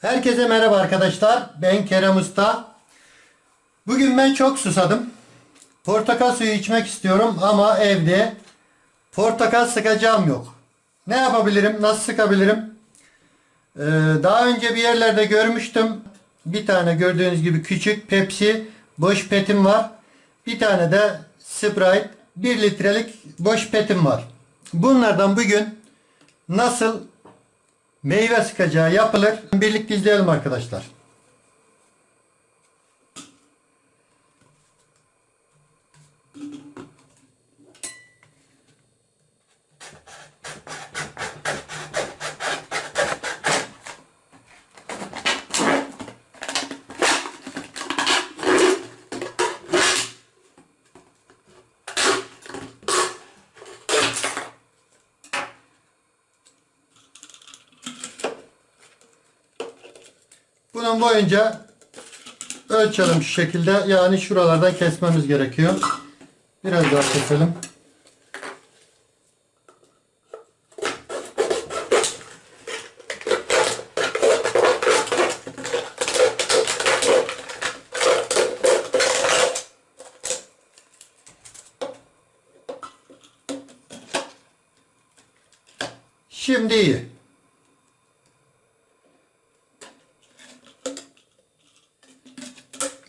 Herkese merhaba arkadaşlar. Ben Kerem Usta. Bugün ben çok susadım. Portakal suyu içmek istiyorum ama evde portakal sıkacağım yok. Ne yapabilirim? Nasıl sıkabilirim? Ee, daha önce bir yerlerde görmüştüm. Bir tane gördüğünüz gibi küçük Pepsi boş petim var. Bir tane de Sprite 1 litrelik boş petim var. Bunlardan bugün nasıl meyve sıkacağı yapılır. Birlikte izleyelim arkadaşlar. Bunun boyunca ölçelim şu şekilde. Yani şuralardan kesmemiz gerekiyor. Biraz daha keselim. Şimdi.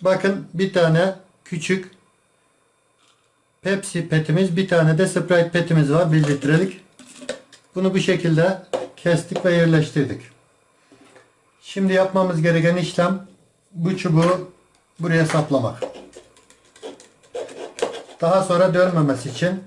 Bakın bir tane küçük Pepsi petimiz, bir tane de Sprite petimiz var 1 litrelik. Bunu bu şekilde kestik ve yerleştirdik. Şimdi yapmamız gereken işlem bu çubuğu buraya saplamak. Daha sonra dönmemesi için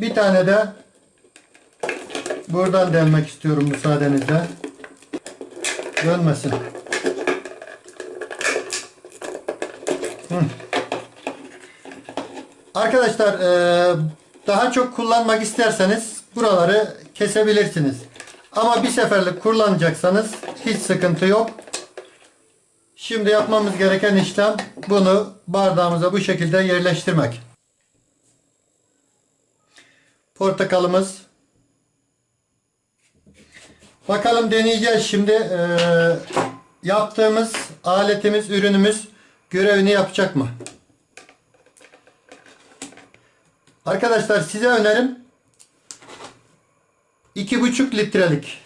Bir tane de buradan delmek istiyorum müsaadenizle. Dönmesin. Hı. Arkadaşlar eee, daha çok kullanmak isterseniz buraları kesebilirsiniz. Ama bir seferlik kullanacaksanız hiç sıkıntı yok. Şimdi yapmamız gereken işlem bunu bardağımıza bu şekilde yerleştirmek. Portakalımız. Bakalım deneyeceğiz şimdi. Ee, yaptığımız aletimiz, ürünümüz görevini yapacak mı? Arkadaşlar size önerim 2,5 litrelik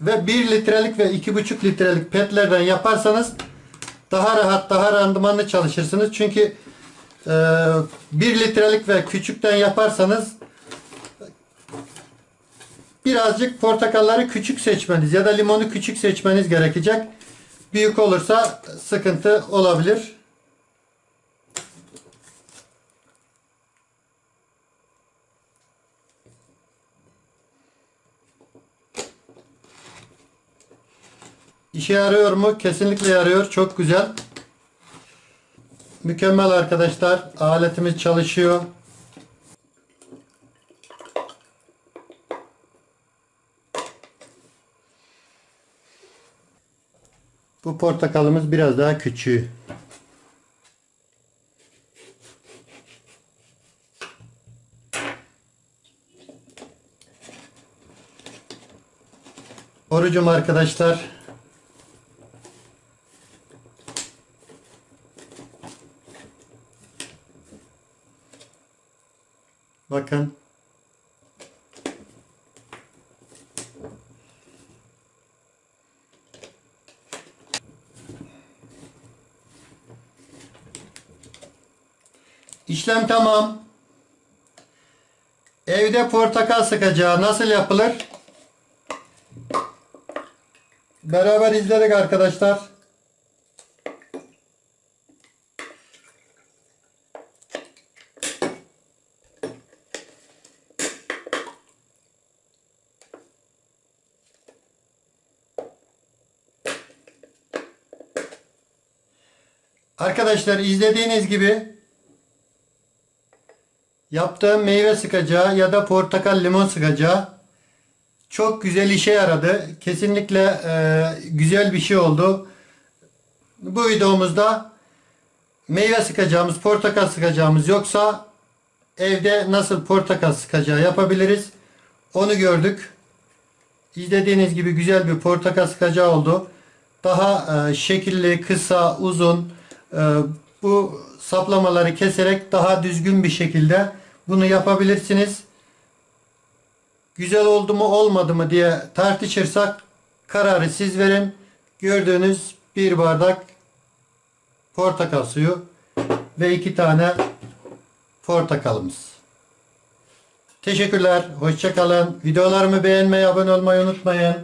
ve 1 litrelik ve 2,5 litrelik petlerden yaparsanız daha rahat, daha randımanlı çalışırsınız. Çünkü e, 1 litrelik ve küçükten yaparsanız birazcık portakalları küçük seçmeniz ya da limonu küçük seçmeniz gerekecek. Büyük olursa sıkıntı olabilir. İşe yarıyor mu? Kesinlikle yarıyor. Çok güzel. Mükemmel arkadaşlar. Aletimiz çalışıyor. Bu portakalımız biraz daha küçüğü. Orucum arkadaşlar. Bakın. İşlem tamam. Evde portakal sıkacağı nasıl yapılır? Beraber izledik arkadaşlar. Arkadaşlar izlediğiniz gibi yaptığım meyve sıkacağı ya da portakal limon sıkacağı çok güzel işe yaradı. Kesinlikle e, güzel bir şey oldu. Bu videomuzda meyve sıkacağımız, portakal sıkacağımız yoksa evde nasıl portakal sıkacağı yapabiliriz. Onu gördük. İzlediğiniz gibi güzel bir portakal sıkacağı oldu. Daha e, şekilli, kısa, uzun e, bu saplamaları keserek daha düzgün bir şekilde bunu yapabilirsiniz. Güzel oldu mu olmadı mı diye tartışırsak kararı siz verin. Gördüğünüz bir bardak portakal suyu ve iki tane portakalımız. Teşekkürler. Hoşçakalın. Videolarımı beğenmeyi, abone olmayı unutmayın.